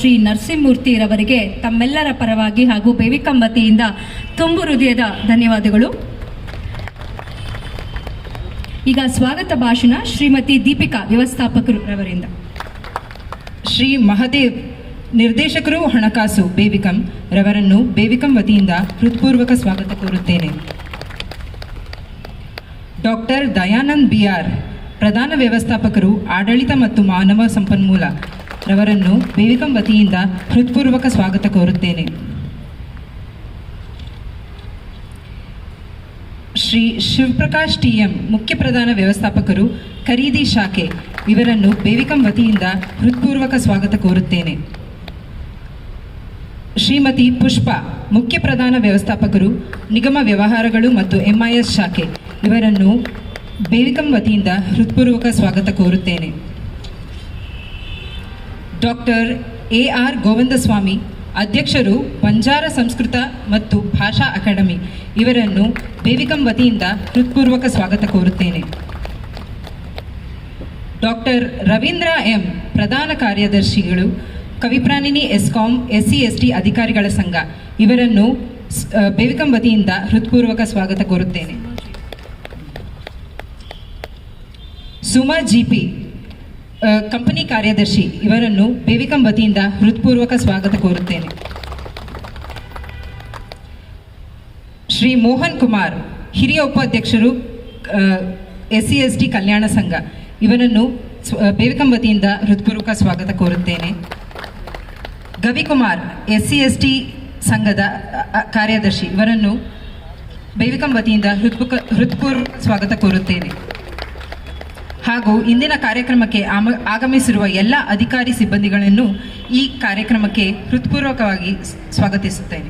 ಶ್ರೀ ನರಸಿಂಹಮೂರ್ತಿರವರಿಗೆ ತಮ್ಮೆಲ್ಲರ ಪರವಾಗಿ ಹಾಗೂ ಬೇವಿಕಂ ವತಿಯಿಂದ ತುಂಬು ಹೃದಯದ ಧನ್ಯವಾದಗಳು. ಈಗ ಸ್ವಾಗತ ಭಾಷಣ ಶ್ರೀಮತಿ ದೀಪಿಕಾ ವ್ಯವಸ್ಥಾಪಕರು ರವರಿಂದ. ಶ್ರೀ ಮಹದೇವ್ ನಿರ್ದೇಶಕರು ಹಣಕಾಸು ಬೇವಿಕಂ ರವರನ್ನು ಬೇವಿಕಂ ವತಿಯಿಂದ ಹೃತ್ಪೂರ್ವಕ ಸ್ವಾಗತ ಕೋರುತ್ತೇನೆ. ಡಾಕ್ಟರ್ ದಯಾನಂದ್ ಬಿಆರ್ ಪ್ರಧಾನ ವ್ಯವಸ್ಥಾಪಕರು ಆಡಳಿತ ಮತ್ತು ಮಾನವ ಸಂಪನ್ಮೂಲ ರವರನ್ನು ಬೇವಿಕಂ ವತಿಯಿಂದ ಹೃತ್ಪೂರ್ವಕ ಸ್ವಾಗತ ಕೋರುತ್ತೇನೆ. ಶ್ರೀ ಶಿವಪ್ರಕಾಶ್ ಟಿಎಂ ಮುಖ್ಯ ಪ್ರಧಾನ ವ್ಯವಸ್ಥಾಪಕರು ಖರೀದಿ ಶಾಖೆ ಇವರನ್ನು ಬೇವಿಕಂ ವತಿಯಿಂದ ಹೃತ್ಪೂರ್ವಕ ಸ್ವಾಗತ ಕೋರುತ್ತೇನೆ. ಶ್ರೀಮತಿ ಪುಷ್ಪ ಮುಖ್ಯ ಪ್ರಧಾನ ವ್ಯವಸ್ಥಾಪಕರು, ನಿಗಮ ವ್ಯವಹಾರಗಳು ಮತ್ತು ಎಂಐಎಸ್ ಶಾಖೆ ಇವರನ್ನು ಬೇವಿಕಂ ವತಿಯಿಂದ ಹೃತ್ಪೂರ್ವಕ ಸ್ವಾಗತ ಕೋರುತ್ತೇನೆ. ಡಾಕ್ಟರ್ ಎ ಆರ್ ಗೋವಿಂದಸ್ವಾಮಿ, ಅಧ್ಯಕ್ಷರು ಬಂಜಾರ ಸಂಸ್ಕೃತ ಮತ್ತು ಭಾಷಾ ಅಕಾಡೆಮಿ. ಇವರನ್ನು ದೇವಿಕಂ ವತಿಯಿಂದ ಹೃತ್ಪೂರ್ವಕ ಸ್ವಾಗತ ಕೋರುತ್ತೇನೆ. ಡಾಕ್ಟರ್ ರವೀಂದ್ರ ಎಂ ಪ್ರಧಾನ ಕಾರ್ಯದರ್ಶಿಗಳು ಕವಿಪ್ರಾಣಿನಿ ESCOM S C S T ಅಧಿಕಾರಿಗಳ ಸಂಘ. ಇವರನ್ನು ಬೇವಿಕಂ ವತಿಯಿಂದ ಹೃತ್ಪೂರ್ವಕ ಸ್ವಾಗತ ಕೋರುತ್ತೇನೆ. ಸುಮಾ ಜಿಪಿ ಕಂಪನಿ ಕಾರ್ಯದರ್ಶಿ ಇವರನ್ನು ಬೇವಿಕಂ ವತಿಯಿಂದ ಹೃತ್ಪೂರ್ವಕ ಸ್ವಾಗತ ಕೋರುತ್ತೇನೆ. ಶ್ರೀ ಮೋಹನ್ ಕುಮಾರ್, ಹಿರಿಯ ಉಪಾಧ್ಯಕ್ಷರು ಎಸ್ ಸಿ ಎಸ್ ಟಿ ಕಲ್ಯಾಣ ಸಂಘ, ಇವರನ್ನು ಬೇವಿಕಂ ವತಿಯಿಂದ ಹೃತ್ಪೂರ್ವಕ ಸ್ವಾಗತ ಕೋರುತ್ತೇನೆ. ಗವಿಕುಮಾರ್ ಎಸ್ ಸಿ ಎಸ್ ಟಿ ಸಂಘದ ಕಾರ್ಯದರ್ಶಿ, ಇವರನ್ನು ಬೇವಿಕಂ ವತಿಯಿಂದ ಹೃತ್ಪೂರ್ವ ಹೃತ್ಪೂರ್ವಕ ಸ್ವಾಗತ ಕೋರುತ್ತೇನೆ. ಹಾಗೂ ಇಂದಿನ ಕಾರ್ಯಕ್ರಮಕ್ಕೆ ಆಮ ಆಗಮಿಸಿರುವ ಎಲ್ಲ ಅಧಿಕಾರಿ ಸಿಬ್ಬಂದಿಗಳನ್ನು ಈ ಕಾರ್ಯಕ್ರಮಕ್ಕೆ ಹೃತ್ಪೂರ್ವಕವಾಗಿ ಸ್- ಸ್ವಾಗತಿಸುತ್ತೇನೆ.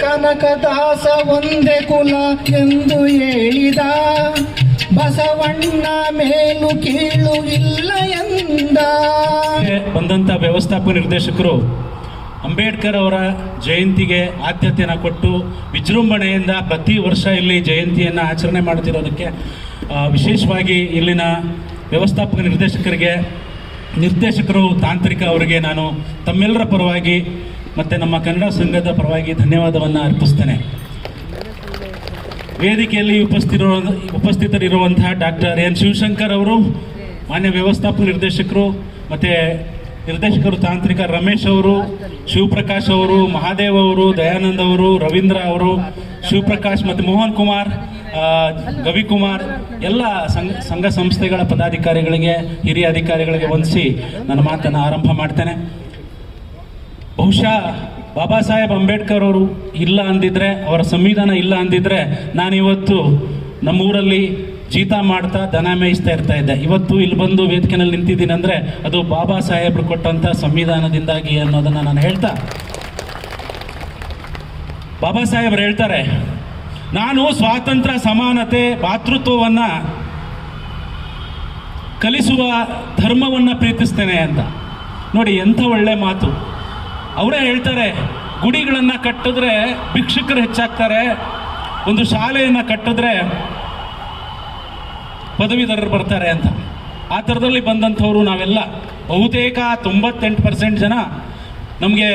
ಕನಕದಾಸ ಒಂದೇ ಕುಲ ಎಂದು ಹೇಳಿದ ಬಸವಣ್ಣ ಮೇಲು ಕೀಳು ಇಲ್ಲ ಎಂದ. ಬಂದಂತ ವ್ಯವಸ್ಥಾಪಕ ನಿರ್ದೇಶಕರು ಅಂಬೇಡ್ಕರ್ ಅವರ ಜಯಂತಿಗೆ ಆದ್ಯತೆಯನ್ನು ಕೊಟ್ಟು ವಿಜೃಂಭಣೆಯಿಂದ ಪ್ರತಿ ವರ್ಷ ಇಲ್ಲಿ ಜಯಂತಿಯನ್ನು ಆಚರಣೆ ಮಾಡ್ತಿರೋದಕ್ಕೆ ವಿಶೇಷವಾಗಿ ಇಲ್ಲಿನ ವ್ಯವಸ್ಥಾಪಕ ನಿರ್ದೇಶಕರಿಗೆ, ನಿರ್ದೇಶಕರು ತಾಂತ್ರಿಕ ಅವರಿಗೆ ನಾನು ತಮ್ಮೆಲ್ಲರ ಪರವಾಗಿ ಮತ್ತು ನಮ್ಮ ಕನ್ನಡ ಸಂಘದ ಪರವಾಗಿ ಧನ್ಯವಾದವನ್ನು ಅರ್ಪಿಸ್ತೇನೆ. ವೇದಿಕೆಯಲ್ಲಿ ಉಪಸ್ಥಿತಿರೋ, ಉಪಸ್ಥಿತರಿರುವಂತಹ ಡಾಕ್ಟರ್ ಎನ್ ಶಿವಶಂಕರ್ ಅವರು, ಮಾನ್ಯ ವ್ಯವಸ್ಥಾಪಕ ನಿರ್ದೇಶಕರು, ಮತ್ತು ನಿರ್ದೇಶಕರು ತಾಂತ್ರಿಕ ರಮೇಶ್ ಅವರು, ಶಿವಪ್ರಕಾಶ್ ಅವರು, ಮಹಾದೇವ್ ಅವರು, ದಯಾನಂದ್ ಅವರು, ರವೀಂದ್ರ ಅವರು, ಶಿವಪ್ರಕಾಶ್ ಮತ್ತು ಮೋಹನ್ ಕುಮಾರ್ ಗವಿಕುಮಾರ್ ಎಲ್ಲ ಸಂಘ ಸಂಘ ಸಂಸ್ಥೆಗಳ ಪದಾಧಿಕಾರಿಗಳಿಗೆ, ಹಿರಿಯ ಅಧಿಕಾರಿಗಳಿಗೆ ವಂದಿಸಿ ನನ್ನ ಮಾತನ್ನು ಆರಂಭ ಮಾಡ್ತೇನೆ. ಬಹುಶಃ ಬಾಬಾ ಸಾಹೇಬ್ ಅಂಬೇಡ್ಕರ್ ಅವರು ಇಲ್ಲ ಅಂದಿದ್ರೆ, ಅವರ ಸಂವಿಧಾನ ಇಲ್ಲ ಅಂದಿದ್ರೆ, ನಾನಿವತ್ತು ನಮ್ಮೂರಲ್ಲಿ ಜೀತ ಮಾಡ್ತಾ ದನ ಮೇಯಿಸ್ತಾ ಇರ್ತಾ ಇದ್ದೆ. ಇವತ್ತು ಇಲ್ಲಿ ಬಂದು ವೇದಿಕೆನಲ್ಲಿ ನಿಂತಿದ್ದೀನಿ ಅಂದರೆ ಅದು ಬಾಬಾ ಸಾಹೇಬರು ಕೊಟ್ಟಂಥ ಸಂವಿಧಾನದಿಂದಾಗಿ ಅನ್ನೋದನ್ನು ನಾನು ಹೇಳ್ತಾ. ಬಾಬಾ ಸಾಹೇಬ್ರು ಹೇಳ್ತಾರೆ, ನಾನು ಸ್ವಾತಂತ್ರ್ಯ, ಸಮಾನತೆ, ಭಾತೃತ್ವವನ್ನು ಕಲಿಸುವ ಧರ್ಮವನ್ನು ಪ್ರೀತಿಸ್ತೇನೆ ಅಂತ. ನೋಡಿ, ಎಂಥ ಒಳ್ಳೆ ಮಾತು. ಅವರೇ ಹೇಳ್ತಾರೆ, ಗುಡಿಗಳನ್ನು ಕಟ್ಟಿದ್ರೆ ಭಿಕ್ಷುಕರು ಹೆಚ್ಚಾಗ್ತಾರೆ, ಒಂದು ಶಾಲೆಯನ್ನು ಕಟ್ಟಿದ್ರೆ ಪದವೀಧರರು ಬರ್ತಾರೆ ಅಂತ. ಆ ಥರದಲ್ಲಿ ಬಂದಂಥವರು ನಾವೆಲ್ಲ ಬಹುತೇಕ ತೊಂಬತ್ತೆಂಟು ಪರ್ಸೆಂಟ್ ಜನ ನಮಗೆ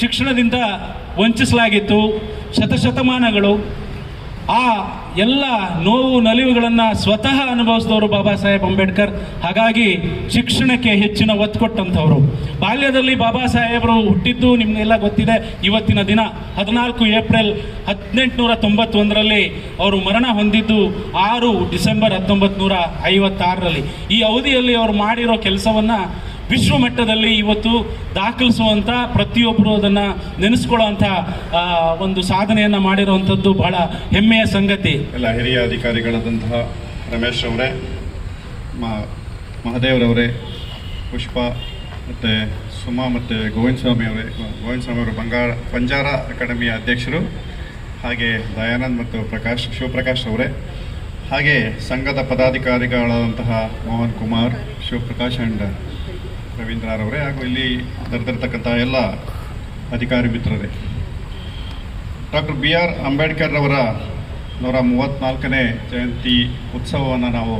ಶಿಕ್ಷಣದಿಂದ ವಂಚಿಸಲಾಗಿತ್ತು. ಶತಶತಮಾನಗಳು ಆ ಎಲ್ಲ ನೋವು ನಲಿವುಗಳನ್ನು ಸ್ವತಃ ಅನುಭವಿಸಿದವರು ಬಾಬಾ ಸಾಹೇಬ್ ಅಂಬೇಡ್ಕರ್. ಹಾಗಾಗಿ ಶಿಕ್ಷಣಕ್ಕೆ ಹೆಚ್ಚಿನ ಒತ್ತು ಕೊಟ್ಟಂಥವ್ರು. ಬಾಲ್ಯದಲ್ಲಿ ಬಾಬಾ ಸಾಹೇಬರು ಹುಟ್ಟಿದ್ದು ನಿಮಗೆಲ್ಲ ಗೊತ್ತಿದೆ, ಇವತ್ತಿನ ದಿನ ಹದಿನಾಲ್ಕು ಏಪ್ರಿಲ್ ಹದಿನೆಂಟುನೂರ ತೊಂಬತ್ತೊಂದರಲ್ಲಿ ಅವರು ಮರಣ ಹೊಂದಿದ್ದು ಆರು ಡಿಸೆಂಬರ್ ಹತ್ತೊಂಬತ್ತು ನೂರ ಐವತ್ತಾರರಲ್ಲಿ ಈ ಅವಧಿಯಲ್ಲಿ ಅವರು ಮಾಡಿರೋ ಕೆಲಸವನ್ನು ವಿಶ್ವ ಮಟ್ಟದಲ್ಲಿ ಇವತ್ತು ದಾಖಲಿಸುವಂಥ ಪ್ರತಿಯೊಬ್ಬರು ಅದನ್ನು ನೆನೆಸ್ಕೊಳ್ಳೋವಂಥ ಒಂದು ಸಾಧನೆಯನ್ನು ಮಾಡಿರುವಂಥದ್ದು ಬಹಳ ಹೆಮ್ಮೆಯ ಸಂಗತಿ. ಎಲ್ಲ ಹಿರಿಯ ಅಧಿಕಾರಿಗಳಾದಂತಹ ರಮೇಶ್ ಅವರೇ ಮಹದೇವ್ರವರೇ ಪುಷ್ಪ ಮತ್ತು ಸುಮಾ ಮತ್ತು ಗೋವಿಂದ ಸ್ವಾಮಿ ಅವರೇ, ಗೋವಿಂದ ಸ್ವಾಮಿ ಅವರು ಬಂಗಾರ, ಬಂಜಾರ ಅಕಾಡೆಮಿಯ ಅಧ್ಯಕ್ಷರು, ಹಾಗೆ ದಯಾನಂದ್ ಮತ್ತು ಪ್ರಕಾಶ್, ಶಿವಪ್ರಕಾಶ್ ಅವರೇ, ಹಾಗೆ ಸಂಘದ ಪದಾಧಿಕಾರಿಗಳಾದಂತಹ ಮೋಹನ್ ಕುಮಾರ್, ಶಿವಪ್ರಕಾಶ್ ಆ್ಯಂಡ್ ರವೀಂದ್ರರವರೇ ಹಾಗೂ ಇಲ್ಲಿ ದರೆದಿರ್ತಕ್ಕಂಥ ಎಲ್ಲ ಅಧಿಕಾರಿ ಮಿತ್ರರೇ. ಡಾಕ್ಟರ್ ಬಿ ಆರ್ ಅಂಬೇಡ್ಕರ್ ಅವರ ನೂರ ಮೂವತ್ತ್ನಾಲ್ಕನೇ ಜಯಂತಿ ಉತ್ಸವವನ್ನು ನಾವು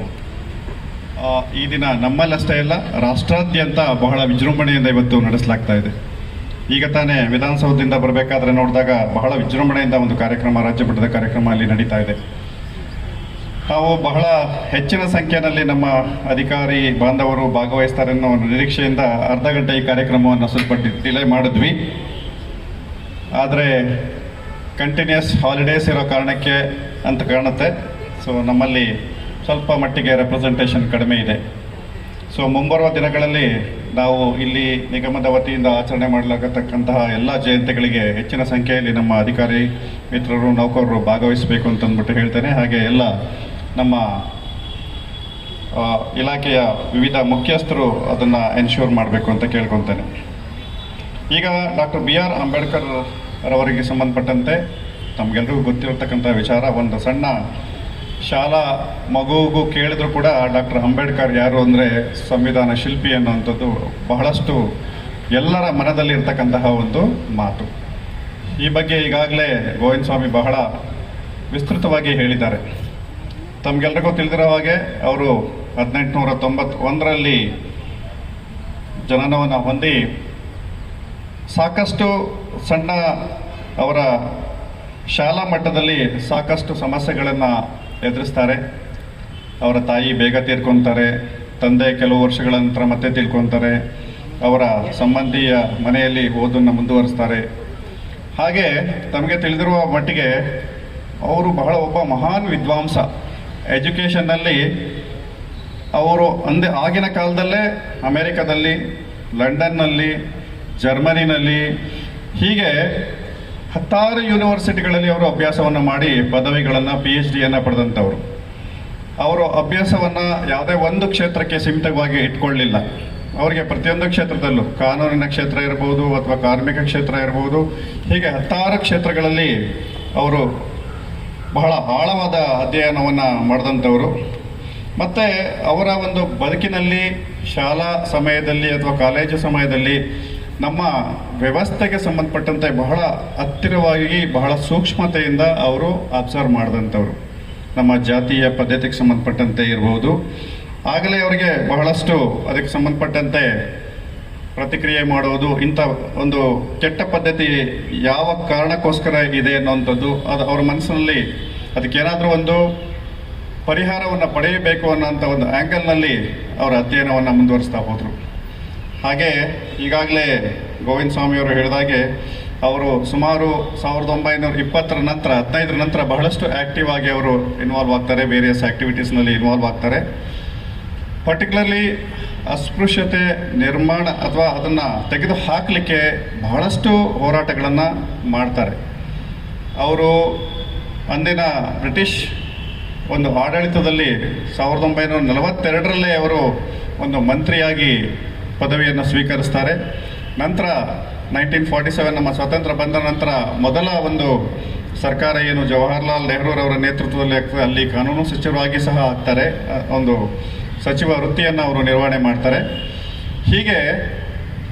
ಈ ದಿನ ನಮ್ಮಲ್ಲಷ್ಟೇ ಅಲ್ಲ, ರಾಷ್ಟ್ರಾದ್ಯಂತ ಬಹಳ ವಿಜೃಂಭಣೆಯಿಂದ ಇವತ್ತು ನಡೆಸಲಾಗ್ತಾ ಇದೆ. ಈಗ ತಾನೇ ವಿಧಾನಸೌಧದಿಂದ ಬರಬೇಕಾದ್ರೆ ನೋಡಿದಾಗ ಬಹಳ ವಿಜೃಂಭಣೆಯಿಂದ ಒಂದು ಕಾರ್ಯಕ್ರಮ, ರಾಜ್ಯ ಮಟ್ಟದ ಕಾರ್ಯಕ್ರಮ ಅಲ್ಲಿ ನಡೀತಾ ಇದೆ. ನಾವು ಬಹಳ ಹೆಚ್ಚಿನ ಸಂಖ್ಯೆಯಲ್ಲಿ ನಮ್ಮ ಅಧಿಕಾರಿ ಬಾಂಧವರು ಭಾಗವಹಿಸ್ತಾರೆ ಅನ್ನೋ ನಿರೀಕ್ಷೆಯಿಂದ ಅರ್ಧ ಗಂಟೆ ಈ ಕಾರ್ಯಕ್ರಮವನ್ನು ಸ್ವಲ್ಪ ಡಿಲೇ ಮಾಡಿದ್ವಿ. ಆದರೆ ಕಂಟಿನ್ಯೂಸ್ ಹಾಲಿಡೇಸ್ ಇರೋ ಕಾರಣಕ್ಕೆ ಅಂತ ಕಾಣುತ್ತೆ. ಸೊ ನಮ್ಮಲ್ಲಿ ಸ್ವಲ್ಪ ಮಟ್ಟಿಗೆ ರೆಪ್ರೆಸೆಂಟೇಷನ್ ಕಡಿಮೆ ಇದೆ. ಸೊ ಮುಂಬರುವ ದಿನಗಳಲ್ಲಿ ನಾವು ಇಲ್ಲಿ ನಿಗಮದ ವತಿಯಿಂದ ಆಚರಣೆ ಮಾಡಲಾಗತಕ್ಕಂತಹ ಎಲ್ಲ ಜಯಂತಿಗಳಿಗೆ ಹೆಚ್ಚಿನ ಸಂಖ್ಯೆಯಲ್ಲಿ ನಮ್ಮ ಅಧಿಕಾರಿ ಮಿತ್ರರು, ನೌಕರರು ಭಾಗವಹಿಸಬೇಕು ಅಂತ ಅಂದ್ಬಿಟ್ಟು ಹೇಳ್ತೇನೆ. ಹಾಗೆ ಎಲ್ಲ ನಮ್ಮ ಇಲಾಖೆಯ ವಿವಿಧ ಮುಖ್ಯಸ್ಥರು ಅದನ್ನು ಎನ್ಶ್ಯೂರ್ ಮಾಡಬೇಕು ಅಂತ ಕೇಳ್ಕೊತೇನೆ. ಈಗ ಡಾಕ್ಟರ್ ಬಿ ಆರ್ ಅಂಬೇಡ್ಕರ್ ರವರಿಗೆ ಸಂಬಂಧಪಟ್ಟಂತೆ ನಮಗೆಲ್ಲರಿಗೂ ಗೊತ್ತಿರತಕ್ಕಂಥ ವಿಚಾರ, ಒಂದು ಸಣ್ಣ ಶಾಲಾ ಮಗುವಿಗೂ ಕೇಳಿದ್ರು ಕೂಡ ಡಾಕ್ಟರ್ ಅಂಬೇಡ್ಕರ್ ಯಾರು ಅಂದರೆ ಸಂವಿಧಾನ ಶಿಲ್ಪಿ ಅನ್ನುವಂಥದ್ದು ಬಹಳಷ್ಟು ಎಲ್ಲರ ಮನದಲ್ಲಿ ಇರ್ತಕ್ಕಂತಹ ಒಂದು ಮಾತು. ಈ ಬಗ್ಗೆ ಈಗಾಗಲೇ ಗೋವಿಂದ ಸ್ವಾಮಿ ಬಹಳ ವಿಸ್ತೃತವಾಗಿ ಹೇಳಿದ್ದಾರೆ. ತಮಗೆಲ್ರಿಗೂ ತಿಳಿದಿರೋ ಹಾಗೆ ಅವರು ಹದಿನೆಂಟುನೂರ ತೊಂಬತ್ತೊಂದರಲ್ಲಿ ಜನನವನ್ನು ಹೊಂದಿ ಸಾಕಷ್ಟು ಸಣ್ಣ ಅವರ ಶಾಲಾ ಮಟ್ಟದಲ್ಲಿ ಸಾಕಷ್ಟು ಸಮಸ್ಯೆಗಳನ್ನು ಎದುರಿಸ್ತಾರೆ. ಅವರ ತಾಯಿ ಬೇಗ ತೀರ್ಕೊತಾರೆ, ತಂದೆ ಕೆಲವು ವರ್ಷಗಳ ನಂತರ ಮತ್ತೆ ತಿಳ್ಕೊತಾರೆ ಅವರ ಸಂಬಂಧಿಯ ಮನೆಯಲ್ಲಿ ಓದನ್ನು ಮುಂದುವರಿಸ್ತಾರೆ. ಹಾಗೆ ತಮಗೆ ತಿಳಿದಿರುವ ಮಟ್ಟಿಗೆ ಅವರು ಬಹಳ ಒಬ್ಬ ಮಹಾನ್ ವಿದ್ವಾಂಸ. ಎಜುಕೇಷನ್ನಲ್ಲಿ ಅವರು ಅಂದೆ ಆಗಿನ ಕಾಲದಲ್ಲೇ ಅಮೇರಿಕಾದಲ್ಲಿ, ಲಂಡನ್ನಲ್ಲಿ, ಜರ್ಮನಿನಲ್ಲಿ, ಹೀಗೆ ಹತ್ತಾರು ಯೂನಿವರ್ಸಿಟಿಗಳಲ್ಲಿ ಅವರು ಅಭ್ಯಾಸವನ್ನು ಮಾಡಿ ಪದವಿಗಳನ್ನು ಪಿ ಎಚ್ ಡಿಯನ್ನು ಪಡೆದಂಥವ್ರು. ಅವರು ಅಭ್ಯಾಸವನ್ನು ಯಾವುದೇ ಒಂದು ಕ್ಷೇತ್ರಕ್ಕೆ ಸೀಮಿತವಾಗಿ ಇಟ್ಕೊಳ್ಳಿಲ್ಲ. ಅವರಿಗೆ ಪ್ರತಿಯೊಂದು ಕ್ಷೇತ್ರದಲ್ಲೂ ಕಾನೂನಿನ ಕ್ಷೇತ್ರ ಇರ್ಬೋದು ಅಥವಾ ಕಾರ್ಮಿಕ ಕ್ಷೇತ್ರ ಇರ್ಬೋದು, ಹೀಗೆ ಹತ್ತಾರು ಕ್ಷೇತ್ರಗಳಲ್ಲಿ ಅವರು ಬಹಳ ಆಳವಾದ ಅಧ್ಯಯನವನ್ನು ಮಾಡಿದಂಥವರು. ಮತ್ತು ಅವರ ಒಂದು ಬದುಕಿನಲ್ಲಿ, ಶಾಲಾ ಸಮಯದಲ್ಲಿ ಅಥವಾ ಕಾಲೇಜು ಸಮಯದಲ್ಲಿ ನಮ್ಮ ವ್ಯವಸ್ಥೆಗೆ ಸಂಬಂಧಪಟ್ಟಂತೆ ಬಹಳ ಹತ್ತಿರವಾಗಿ, ಬಹಳ ಸೂಕ್ಷ್ಮತೆಯಿಂದ ಅವರು ಅಬ್ಸರ್ವ್ ಮಾಡಿದಂಥವ್ರು. ನಮ್ಮ ಜಾತಿಯ ಪದ್ಧತಿಗೆ ಸಂಬಂಧಪಟ್ಟಂತೆ ಇರ್ಬೋದು. ಆಗಲೇ ಅವರಿಗೆ ಬಹಳಷ್ಟು ಅದಕ್ಕೆ ಸಂಬಂಧಪಟ್ಟಂತೆ ಪ್ರತಿಕ್ರಿಯೆ ಮಾಡುವುದು ಇಂಥ ಒಂದು ಕೆಟ್ಟ ಪದ್ಧತಿ ಯಾವ ಕಾರಣಕ್ಕೋಸ್ಕರ ಇದೆ ಅನ್ನೋವಂಥದ್ದು ಅದು ಅವರ ಮನಸ್ಸಿನಲ್ಲಿ ಅದಕ್ಕೇನಾದರೂ ಒಂದು ಪರಿಹಾರವನ್ನು ಪಡೆಯಬೇಕು ಅನ್ನೋಂಥ ಒಂದು ಆ್ಯಂಗಲ್ನಲ್ಲಿ ಅವರ ಅಧ್ಯಯನವನ್ನು ಮುಂದುವರಿಸ್ತಾ ಹೋದರು. ಹಾಗೆ ಈಗಾಗಲೇ ಗೋವಿಂದ ಸ್ವಾಮಿಯವರು ಹೇಳಿದಾಗೆ ಅವರು ಸುಮಾರು ಸಾವಿರದ ಒಂಬೈನೂರ ಇಪ್ಪತ್ತರ ನಂತರ, ಹದಿನೈದರ ನಂತರ ಬಹಳಷ್ಟು ಆ್ಯಕ್ಟಿವ್ ಆಗಿ ಅವರು ಇನ್ವಾಲ್ವ್ ಆಗ್ತಾರೆ ವೇರಿಯಸ್ ಆ್ಯಕ್ಟಿವಿಟೀಸ್ನಲ್ಲಿ ಇನ್ವಾಲ್ವ್ ಆಗ್ತಾರೆ. ಪರ್ಟಿಕ್ಯುಲರ್ಲಿ ಅಸ್ಪೃಶ್ಯತೆ, ನಿರ್ಮಾಣ ಅಥವಾ ಅದನ್ನು ತೆಗೆದು ಹಾಕಲಿಕ್ಕೆ ಬಹಳಷ್ಟು ಹೋರಾಟಗಳನ್ನು ಮಾಡ್ತಾರೆ. ಅವರು ಅಂದಿನ ಬ್ರಿಟಿಷ್ ಒಂದು ಆಡಳಿತದಲ್ಲಿ ಸಾವಿರದ ಒಂಬೈನೂರ ನಲವತ್ತೆರಡರಲ್ಲೇ ಅವರು ಒಂದು ಮಂತ್ರಿಯಾಗಿ ಪದವಿಯನ್ನು ಸ್ವೀಕರಿಸ್ತಾರೆ. ನಂತರ ನೈನ್ಟೀನ್ ಫಾರ್ಟಿ ಸೆವೆನ್ ನಮ್ಮ ಸ್ವಾತಂತ್ರ್ಯ ಬಂದ ನಂತರ ಮೊದಲ ಒಂದು ಸರ್ಕಾರ ಏನು ಜವಾಹರ್ಲಾಲ್ ನೆಹರೂರವರ ನೇತೃತ್ವದಲ್ಲಿ ಅಲ್ಲಿ ಕಾನೂನು ಸಚಿವರಾಗಿ ಸಹ ಆಗ್ತಾರೆ ಒಂದು ಸಚಿವ ವೃತ್ತಿಯನ್ನು ಅವರು ನಿರ್ವಹಣೆ ಮಾಡ್ತಾರೆ. ಹೀಗೆ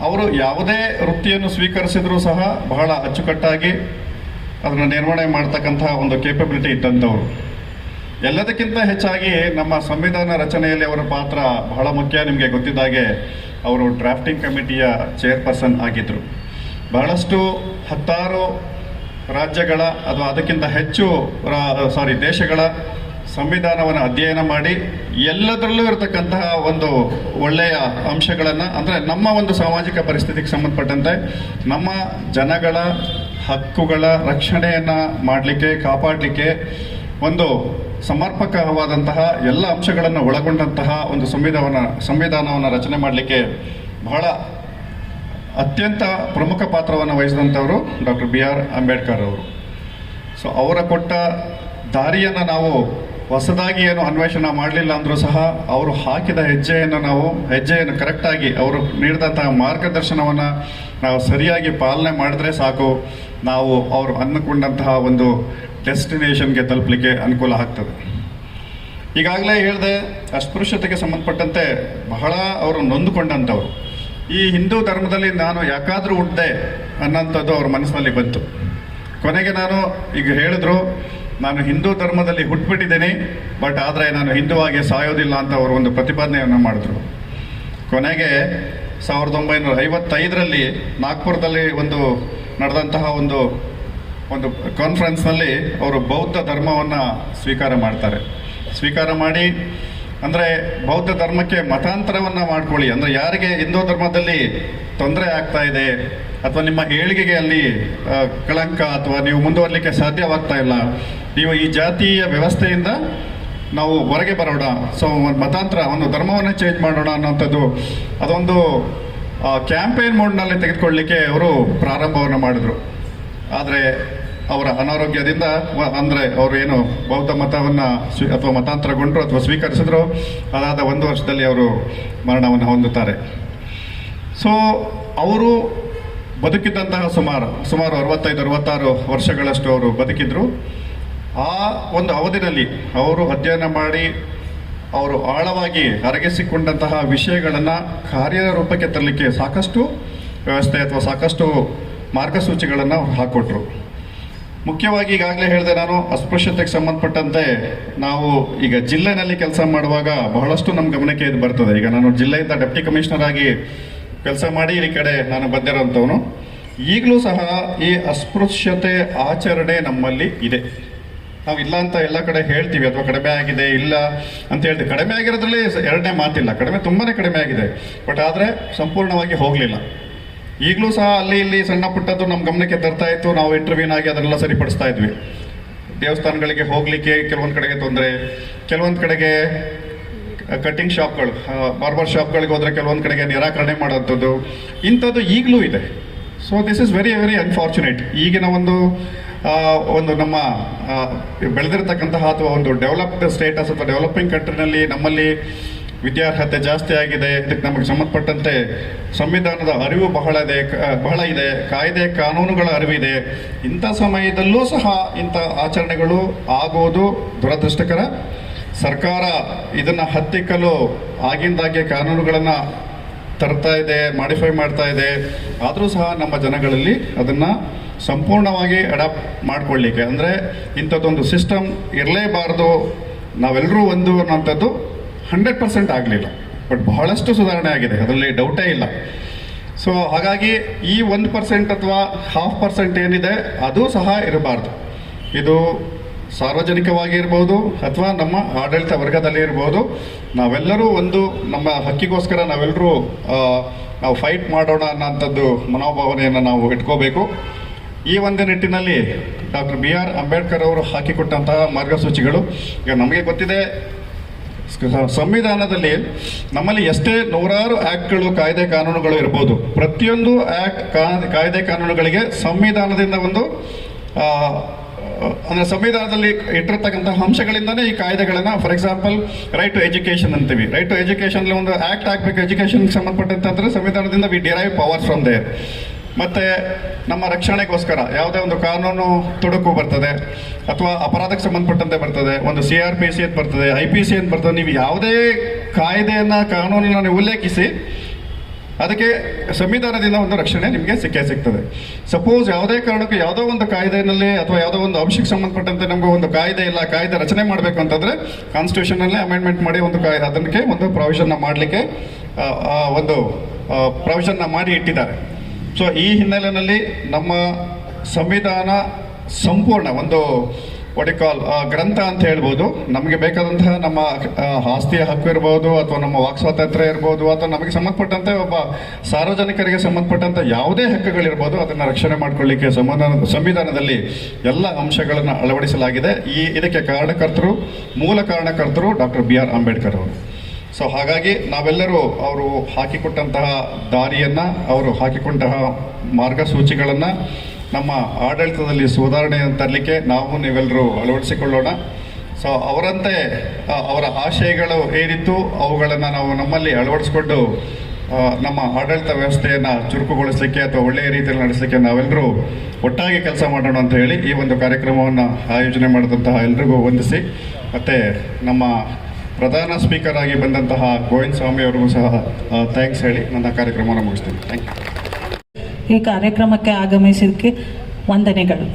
ಅವರು ಯಾವುದೇ ವೃತ್ತಿಯನ್ನು ಸ್ವೀಕರಿಸಿದರೂ ಸಹ ಬಹಳ ಅಚ್ಚುಕಟ್ಟಾಗಿ ಅದನ್ನು ನಿರ್ವಹಣೆ ಮಾಡ್ತಕ್ಕಂತಹ ಒಂದು ಕೇಪಬಿಲಿಟಿ ಇದ್ದಂಥವ್ರು. ಎಲ್ಲದಕ್ಕಿಂತ ಹೆಚ್ಚಾಗಿ ನಮ್ಮ ಸಂವಿಧಾನ ರಚನೆಯಲ್ಲಿ ಅವರ ಪಾತ್ರ ಬಹಳ ಮುಖ್ಯ ನಿಮಗೆ ಗೊತ್ತಿದ್ದಾಗೆ, ಅವರು ಡ್ರಾಫ್ಟಿಂಗ್ ಕಮಿಟಿಯ ಚೇರ್ಪರ್ಸನ್ ಆಗಿದ್ದರು ಬಹಳಷ್ಟು ಹತ್ತಾರು ರಾಜ್ಯಗಳ ಅಥವಾ ಅದಕ್ಕಿಂತ ಹೆಚ್ಚು ಸಾರಿ ದೇಶಗಳ ಸಂವಿಧಾನವನ್ನು ಅಧ್ಯಯನ ಮಾಡಿ ಎಲ್ಲದರಲ್ಲೂ ಇರತಕ್ಕಂತಹ ಒಂದು ಒಳ್ಳೆಯ ಅಂಶಗಳನ್ನು, ಅಂದರೆ ನಮ್ಮ ಒಂದು ಸಾಮಾಜಿಕ ಪರಿಸ್ಥಿತಿಗೆ ಸಂಬಂಧಪಟ್ಟಂತೆ ನಮ್ಮ ಜನಗಳ ಹಕ್ಕುಗಳ ರಕ್ಷಣೆಯನ್ನು ಮಾಡಲಿಕ್ಕೆ, ಕಾಪಾಡಲಿಕ್ಕೆ ಒಂದು ಸಮರ್ಪಕವಾದಂತಹ ಎಲ್ಲ ಅಂಶಗಳನ್ನು ಒಳಗೊಂಡಂತಹ ಒಂದು ಸಂವಿಧಾನ ಸಂವಿಧಾನವನ್ನು ರಚನೆ ಮಾಡಲಿಕ್ಕೆ ಬಹಳ ಅತ್ಯಂತ ಪ್ರಮುಖ ಪಾತ್ರವನ್ನು ವಹಿಸಿದಂಥವರು ಡಾಕ್ಟರ್ ಬಿ ಆರ್ ಅಂಬೇಡ್ಕರ್ ಅವರು. ಸೊ ಅವರ ಕೊಟ್ಟ ದಾರಿಯನ್ನು ನಾವು ಹೊಸದಾಗಿ ಏನು ಅನ್ವೇಷಣೆ ಮಾಡಲಿಲ್ಲ ಅಂದರೂ ಸಹ ಅವರು ಹಾಕಿದ ಹೆಜ್ಜೆಯನ್ನು ನಾವು, ಹೆಜ್ಜೆಯನ್ನು ಕರೆಕ್ಟಾಗಿ ಅವರು ನೀಡಿದಂತಹ ಮಾರ್ಗದರ್ಶನವನ್ನು ನಾವು ಸರಿಯಾಗಿ ಪಾಲನೆ ಮಾಡಿದ್ರೆ ಸಾಕು. ನಾವು ಅವರು ಅಂದುಕೊಂಡಂತಹ ಒಂದು ಡೆಸ್ಟಿನೇಷನ್ಗೆ ತಲುಪಲಿಕ್ಕೆ ಅನುಕೂಲ ಆಗ್ತದೆ. ಈಗಾಗಲೇ ಹೇಳಿದೆ, ಅಸ್ಪೃಶ್ಯತೆಗೆ ಸಂಬಂಧಪಟ್ಟಂತೆ ಬಹಳ ಅವರು ನೊಂದುಕೊಂಡಂಥವ್ರು. ಈ ಹಿಂದೂ ಧರ್ಮದಲ್ಲಿ ನಾನು ಯಾಕಾದರೂ ಹುಟ್ಟಿದೆ ಅನ್ನೋಂಥದ್ದು ಅವ್ರ ಮನಸ್ಸಿನಲ್ಲಿ ಬಂತು. ಕೊನೆಗೆ ನಾನು ಈಗ ಹೇಳಿದ್ರು ನಾನು ಹಿಂದೂ ಧರ್ಮದಲ್ಲಿ ಹುಟ್ಬಿಟ್ಟಿದ್ದೀನಿ, ಬಟ್ ಆದರೆ ನಾನು ಹಿಂದುವಾಗಿ ಸಾಯೋದಿಲ್ಲ ಅಂತ ಅವರು ಒಂದು ಪ್ರತಿಪಾದನೆಯನ್ನು ಮಾಡಿದ್ರು. ಕೊನೆಗೆ ಸಾವಿರದ ಒಂಬೈನೂರ ಐವತ್ತೈದರಲ್ಲಿ ನಾಗ್ಪುರದಲ್ಲಿ ಒಂದು ನಡೆದಂತಹ ಒಂದು ಒಂದು ಕಾನ್ಫರೆನ್ಸ್ನಲ್ಲಿ ಅವರು ಬೌದ್ಧ ಧರ್ಮವನ್ನು ಸ್ವೀಕಾರ ಮಾಡ್ತಾರೆ. ಸ್ವೀಕಾರ ಮಾಡಿ, ಅಂದರೆ ಬೌದ್ಧ ಧರ್ಮಕ್ಕೆ ಮತಾಂತರವನ್ನು ಮಾಡ್ಕೊಳ್ಳಿ. ಅಂದರೆ ಯಾರಿಗೆ ಹಿಂದೂ ಧರ್ಮದಲ್ಲಿ ತೊಂದರೆ ಆಗ್ತಾ ಇದೆ, ಅಥವಾ ನಿಮ್ಮ ಏಳಿಗೆಗೆ ಅಲ್ಲಿ ಕಳಂಕ ಅಥವಾ ನೀವು ಮುಂದುವರಲಿಕ್ಕೆ ಸಾಧ್ಯವಾಗ್ತಾ ಇಲ್ಲ ನೀವು ಈ ಜಾತಿಯ ವ್ಯವಸ್ಥೆಯಿಂದ ನಾವು ಹೊರಗೆ ಬರೋಣ. ಸೊ ಮತಾಂತರ, ಒಂದು ಧರ್ಮವನ್ನು ಚೇಂಜ್ ಮಾಡೋಣ ಅನ್ನೋಂಥದ್ದು ಅದೊಂದು ಕ್ಯಾಂಪೇನ್ ಮೋಡ್ನಲ್ಲಿ ತೆಗೆದುಕೊಳ್ಳಿಕ್ಕೆ ಅವರು ಪ್ರಾರಂಭವನ್ನು ಮಾಡಿದರು. ಆದರೆ, ಅವರ ಅನಾರೋಗ್ಯದಿಂದ ಅಂದರೆ ಅವರು ಏನು ಬೌದ್ಧ ಮತವನ್ನು ಸ್ವೀ, ಅಥವಾ ಮತಾಂತರಗೊಂಡರು ಅಥವಾ ಸ್ವೀಕರಿಸಿದ್ರು, ಅದಾದ ಒಂದು ವರ್ಷದಲ್ಲಿ ಅವರು ಮರಣವನ್ನು ಹೊಂದುತ್ತಾರೆ. ಸೊ ಅವರು ಬದುಕಿದ್ದಂತಹ ಸುಮಾರು ಸುಮಾರು ಅರವತ್ತೈದು, ಅರವತ್ತಾರು ವರ್ಷಗಳಷ್ಟು ಅವರು ಬದುಕಿದ್ರು. ಆ ಒಂದು ಅವಧಿನಲ್ಲಿ ಅವರು ಅಧ್ಯಯನ ಮಾಡಿ ಅವರು ಆಳವಾಗಿ ಅರಗಿಸಿಕೊಂಡಂತಹ ವಿಷಯಗಳನ್ನು ಕಾರ್ಯರೂಪಕ್ಕೆ ತರಲಿಕ್ಕೆ ಸಾಕಷ್ಟು ವ್ಯವಸ್ಥೆ ಅಥವಾ ಸಾಕಷ್ಟು ಮಾರ್ಗಸೂಚಿಗಳನ್ನು ಹಾಕ್ಕೊಟ್ರು ಮುಖ್ಯವಾಗಿ ಈಗಾಗಲೇ ಹೇಳಿದೆ ನಾನು ಅಸ್ಪೃಶ್ಯತೆಗೆ ಸಂಬಂಧಪಟ್ಟಂತೆ ನಾವು ಈಗ ಜಿಲ್ಲೆನಲ್ಲಿ ಕೆಲಸ ಮಾಡುವಾಗ ಬಹಳಷ್ಟು ನಮ್ಮ ಗಮನಕ್ಕೆ ಇದು ಬರ್ತದೆ. ಈಗ ನಾನು ಜಿಲ್ಲೆಯಿಂದ ಡೆಪ್ಟಿ ಕಮಿಷನರ್ ಆಗಿ ಕೆಲಸ ಮಾಡಿ ಈ ಕಡೆ ನಾನು ಬಂದಿರೋಂಥವನು. ಈಗಲೂ ಸಹ ಈ ಅಸ್ಪೃಶ್ಯತೆ ಆಚರಣೆ ನಮ್ಮಲ್ಲಿ ಇದೆ. ನಾವು ಇಲ್ಲ ಅಂತ ಎಲ್ಲ ಕಡೆ ಹೇಳ್ತೀವಿ ಅಥವಾ ಕಡಿಮೆ ಆಗಿದೆ ಇಲ್ಲ ಅಂತ ಹೇಳ್ತೀವಿ. ಕಡಿಮೆ ಆಗಿರೋದ್ರಲ್ಲಿ ಎರಡನೇ ಮಾತಿಲ್ಲ. ಕಡಿಮೆ ತುಂಬಾ ಕಡಿಮೆ ಆಗಿದೆ. ಬಟ್ ಆದರೆ ಸಂಪೂರ್ಣವಾಗಿ ಹೋಗಲಿಲ್ಲ. ಈಗಲೂ ಸಹ ಅಲ್ಲಿ ಇಲ್ಲಿ ಸಣ್ಣ ಪುಟ್ಟದ್ದು ನಮ್ಮ ಗಮನಕ್ಕೆ ತರ್ತಾ ಇತ್ತು. ನಾವು ಇಂಟರ್ವ್ಯೂನ್ ಆಗಿ ಅದನ್ನೆಲ್ಲ ಸರಿಪಡಿಸ್ತಾ ಇದ್ವಿ. ದೇವಸ್ಥಾನಗಳಿಗೆ ಹೋಗಲಿಕ್ಕೆ ಕೆಲವೊಂದು ಕಡೆಗೆ ತೊಂದರೆ. ಕೆಲವೊಂದು ಕಡೆಗೆ ಕಟ್ಟಿಂಗ್ ಶಾಪ್ಗಳು ಬಾರ್ಬರ್ ಶಾಪ್ಗಳಿಗೆ ಹೋದರೆ ಕೆಲವೊಂದು ಕಡೆಗೆ ನಿರಾಕರಣೆ ಮಾಡೋಂಥದ್ದು ಇಂಥದ್ದು ಈಗಲೂ ಇದೆ. So this is very very unfortunate ಈಗಿನ ಒಂದು ಒಂದು ನಮ್ಮ ಬೆಳೆದಿರ್ತಕ್ಕಂತಹ ಅಥವಾ ಒಂದು ಡೆವಲಪ್ಡ್ ಸ್ಟೇಟಸ್ ಅಥವಾ ಡೆವಲಪಿಂಗ್ ಕಂಟ್ರಿನಲ್ಲಿ ನಮ್ಮಲ್ಲಿ ವಿದ್ಯಾರ್ಹತೆ ಜಾಸ್ತಿ ಆಗಿದೆ. ಇದಕ್ಕೆ ನಮಗೆ ಸಂಬಂಧಪಟ್ಟಂತೆ ಸಂವಿಧಾನದ ಅರಿವು ಬಹಳ ಇದೆ ಬಹಳ ಇದೆ, ಕಾಯ್ದೆ ಕಾನೂನುಗಳ ಅರಿವಿದೆ. ಇಂಥ ಸಮಯದಲ್ಲೂ ಸಹ ಇಂಥ ಆಚರಣೆಗಳು ಆಗೋದು ದುರದೃಷ್ಟಕರ. ಸರ್ಕಾರ ಇದನ್ನು ಹತ್ತಿಕ್ಕಲು ಆಗಿಂದಾಗೆ ಕಾನೂನುಗಳನ್ನು ತರ್ತಾ ಇದೆ ಮಾಡಿಫೈ ಮಾಡ್ತಾ ಇದೆ. ಆದರೂ ಸಹ ನಮ್ಮ ಜನಗಳಲ್ಲಿ ಅದನ್ನು ಸಂಪೂರ್ಣವಾಗಿ ಅಡಾಪ್ಟ್ ಮಾಡ್ಕೊಳ್ಳಿಕ್ಕೆ. ಅಂದರೆ ಇಂಥದ್ದೊಂದು ಸಿಸ್ಟಮ್ ಇರಲೇಬಾರ್ದು ನಾವೆಲ್ಲರೂ ಒಂದು ಅನ್ನೋಂಥದ್ದು ಹಂಡ್ರೆಡ್ ಪರ್ಸೆಂಟ್ ಆಗಲಿಲ್ಲ. ಬಟ್ ಬಹಳಷ್ಟು ಸುಧಾರಣೆ ಆಗಿದೆ, ಅದರಲ್ಲಿ ಡೌಟೇ ಇಲ್ಲ. ಸೊ ಹಾಗಾಗಿ ಈ ಒಂದು ಪರ್ಸೆಂಟ್ ಅಥವಾ ಹಾಫ್ ಪರ್ಸೆಂಟ್ ಏನಿದೆ, ಅದು ಸಹ ಇರಬಾರ್ದು. ಇದು ಸಾರ್ವಜನಿಕವಾಗಿ ಇರ್ಬೋದು ಅಥವಾ ನಮ್ಮ ಆಡಳಿತ ವರ್ಗದಲ್ಲಿ ಇರ್ಬೋದು. ನಾವೆಲ್ಲರೂ ಒಂದು ನಮ್ಮ ಹಕ್ಕಿಗೋಸ್ಕರ ನಾವೆಲ್ಲರೂ ನಾವು ಫೈಟ್ ಮಾಡೋಣ ಅನ್ನೋಂಥದ್ದು ಮನೋಭಾವನೆಯನ್ನು ನಾವು ಇಟ್ಕೋಬೇಕು. ಈ ಒಂದು ನಿಟ್ಟಿನಲ್ಲಿ ಡಾಕ್ಟರ್ ಬಿ ಆರ್ ಅಂಬೇಡ್ಕರ್ ಅವರು ಹಾಕಿಕೊಟ್ಟಂತಹ ಮಾರ್ಗಸೂಚಿಗಳು. ಈಗ ನಮಗೆ ಗೊತ್ತಿದೆ, ಸಂವಿಧಾನದಲ್ಲಿ ನಮ್ಮಲ್ಲಿ ಎಷ್ಟೇ ನೂರಾರು ಆ್ಯಕ್ಟ್ಗಳು ಕಾಯ್ದೆ ಕಾನೂನುಗಳು ಇರ್ಬೋದು, ಪ್ರತಿಯೊಂದು ಆ್ಯಕ್ಟ್ ಕಾಯ್ದೆ ಕಾನೂನುಗಳಿಗೆ ಸಂವಿಧಾನದಿಂದ ಒಂದು ಅಂದರೆ ಸಂವಿಧಾನದಲ್ಲಿ ಇಟ್ಟಿರ್ತಕ್ಕಂತಹ ಅಂಶಗಳಿಂದನೇ ಈ ಕಾಯ್ದೆಗಳನ್ನು for example right to education ಅಂತೀವಿ. ರೈಟ್ ಟು ಎಜುಕೇಷನ್ ಒಂದು ಆ್ಯಕ್ಟ್ ಆಗಬೇಕು ಎಜುಕೇಷನ್ಗೆ ಸಂಬಂಧಪಟ್ಟಂತಂದ್ರೆ ಸಂವಿಧಾನದಿಂದ we derive powers from there ಮತ್ತೆ ನಮ್ಮ ರಕ್ಷಣೆಗೋಸ್ಕರ ಯಾವುದೇ ಒಂದು ಕಾನೂನು ತುಡುಕು ಬರ್ತದೆ ಅಥವಾ ಅಪರಾಧಕ್ಕೆ ಸಂಬಂಧಪಟ್ಟಂತೆ ಬರ್ತದೆ, ಒಂದು ಸಿ ಆರ್ ಪಿ ಸಿ ಅಂತ ಬರ್ತದೆ ಐ ಪಿ ಸಿ ಅಂತ ಬರ್ತದೆ, ನೀವು ಯಾವುದೇ ಕಾಯ್ದೆಯನ್ನ, ಕಾನೂನನ್ನ ನೀವು ಉಲ್ಲೇಖಿಸಿ ಅದಕ್ಕೆ ಸಂವಿಧಾನದಿಂದ ಒಂದು ರಕ್ಷಣೆ ನಿಮಗೆ ಸಿಕ್ಕೇ ಸಿಗ್ತದೆ. ಸಪೋಸ್ ಯಾವುದೇ ಕಾರಣಕ್ಕೂ ಯಾವುದೋ ಒಂದು ಕಾಯ್ದೆಯಲ್ಲಿ ಅಥವಾ ಯಾವುದೋ ಒಂದು ಅಂಶಕ್ಕೆ ಸಂಬಂಧಪಟ್ಟಂತೆ ನಮಗೆ ಒಂದು ಕಾಯ್ದೆ ಇಲ್ಲ, ಕಾಯ್ದೆ ರಚನೆ ಮಾಡಬೇಕು ಅಂತಂದ್ರೆ ಕಾನ್ಸ್ಟಿಟ್ಯೂಷನಲ್ಲೇ ಅಮೆಂಡ್ಮೆಂಟ್ ಮಾಡಿ ಒಂದು ಕಾಯ್ದೆ, ಅದಕ್ಕೆ ಒಂದು ಪ್ರಾವಿಷನ್ನ ಮಾಡಲಿಕ್ಕೆ ಒಂದು ಪ್ರಾವಿಷನ್ನ ಮಾಡಿ ಇಟ್ಟಿದ್ದಾರೆ. ಸೊ ಈ ಹಿನ್ನೆಲೆಯಲ್ಲಿ ನಮ್ಮ ಸಂವಿಧಾನ ಸಂಪೂರ್ಣ ಒಂದು ಕಾಲ್ ಗ್ರಂಥ ಅಂತ ಹೇಳ್ಬೋದು. ನಮಗೆ ಬೇಕಾದಂತಹ ನಮ್ಮ ಆಸ್ತಿಯ ಹಕ್ಕು ಇರ್ಬೋದು, ಅಥವಾ ನಮ್ಮ ವಾಕ್ ಸ್ವಾತಂತ್ರ್ಯ ಇರ್ಬೋದು, ಅಥವಾ ನಮಗೆ ಸಂಬಂಧಪಟ್ಟಂತೆ ಒಬ್ಬ ಸಾರ್ವಜನಿಕರಿಗೆ ಸಂಬಂಧಪಟ್ಟಂತ ಯಾವುದೇ ಹಕ್ಕುಗಳಿರ್ಬೋದು, ಅದನ್ನು ರಕ್ಷಣೆ ಮಾಡಿಕೊಳ್ಳಿಕ್ಕೆ ಸಂವಿಧಾನ, ಸಂವಿಧಾನದಲ್ಲಿ ಎಲ್ಲ ಅಂಶಗಳನ್ನು ಅಳವಡಿಸಲಾಗಿದೆ. ಈ, ಇದಕ್ಕೆ ಕಾರಣಕರ್ತರು, ಮೂಲ ಕಾರಣಕರ್ತರು ಡಾಕ್ಟರ್ ಬಿ ಆರ್ ಅಂಬೇಡ್ಕರ್ ಅವರು. ಸೊ ಹಾಗಾಗಿ ನಾವೆಲ್ಲರೂ ಅವರು ಹಾಕಿಕೊಟ್ಟಂತಹ ದಾರಿಯನ್ನು, ಅವರು ಹಾಕಿಕೊಂಡಂತಹ ಮಾರ್ಗಸೂಚಿಗಳನ್ನು ನಮ್ಮ ಆಡಳಿತದಲ್ಲಿ ಸುಧಾರಣೆಯನ್ನು ತರಲಿಕ್ಕೆ ನಾವು ನೀವೆಲ್ಲರೂ ಅಳವಡಿಸಿಕೊಳ್ಳೋಣ. ಸೊ ಅವರಂತೆ ಅವರ ಆಶಯಗಳು ಏನಿತ್ತು ಅವುಗಳನ್ನು ನಾವು ನಮ್ಮಲ್ಲಿ ಅಳವಡಿಸಿಕೊಂಡು ನಮ್ಮ ಆಡಳಿತ ವ್ಯವಸ್ಥೆಯನ್ನು ಚುರುಕುಗೊಳಿಸಲಿಕ್ಕೆ ಅಥವಾ ಒಳ್ಳೆಯ ರೀತಿಯಲ್ಲಿ ನಡೆಸಲಿಕ್ಕೆ ನಾವೆಲ್ಲರೂ ಒಟ್ಟಾಗಿ ಕೆಲಸ ಮಾಡೋಣ ಅಂತ ಹೇಳಿ ಈ ಒಂದು ಕಾರ್ಯಕ್ರಮವನ್ನು ಆಯೋಜನೆ ಮಾಡಿದಂತಹ ಎಲ್ರಿಗೂ ವಂದಿಸಿ. ಮತ್ತು ನಮ್ಮ ಪ್ರಧಾನ ಸ್ಪೀಕರ್ ಆಗಿ ಬಂದಂತಹ ಗೋವಿಂದ ಸ್ವಾಮಿ ಅವರಿಗೂ ಸಹ ಥ್ಯಾಂಕ್ಸ್ ಹೇಳಿ ನನ್ನ ಕಾರ್ಯಕ್ರಮವನ್ನು ಮುಗಿಸ್ತೀನಿ. ಥ್ಯಾಂಕ್ ಯು ಈ ಕಾರ್ಯಕ್ರಮಕ್ಕೆ ಆಗಮಿಸಿದ್ದಕ್ಕೆ ವಂದನೆಗಳು.